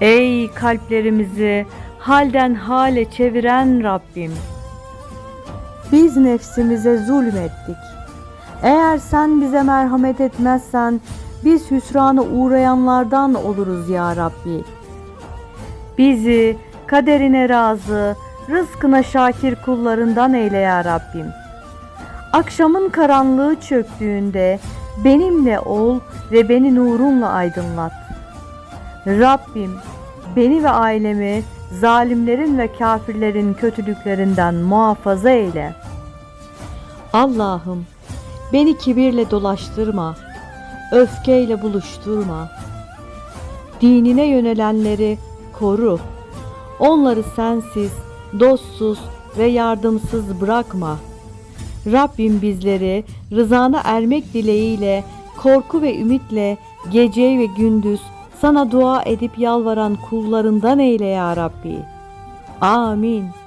Ey kalplerimizi halden hale çeviren Rabbim. Biz nefsimize zulmettik. Eğer sen bize merhamet etmezsen biz hüsrana uğrayanlardan oluruz ya Rabbi. Bizi kaderine razı, rızkına şakir kullarından eyle ya Rabbim. Akşamın karanlığı çöktüğünde benimle ol ve beni nurunla aydınlat. Rabbim beni ve ailemi zalimlerin ve kafirlerin kötülüklerinden muhafaza eyle. Allah'ım beni kibirle dolaştırma, öfkeyle buluşturma. Dinine yönelenleri koru. Onları sensiz, dostsuz ve yardımsız bırakma. Rabbim bizleri rızana ermek dileğiyle, korku ve ümitle gece ve gündüz sana dua edip yalvaran kullarından eyle ya Rabbi. Amin.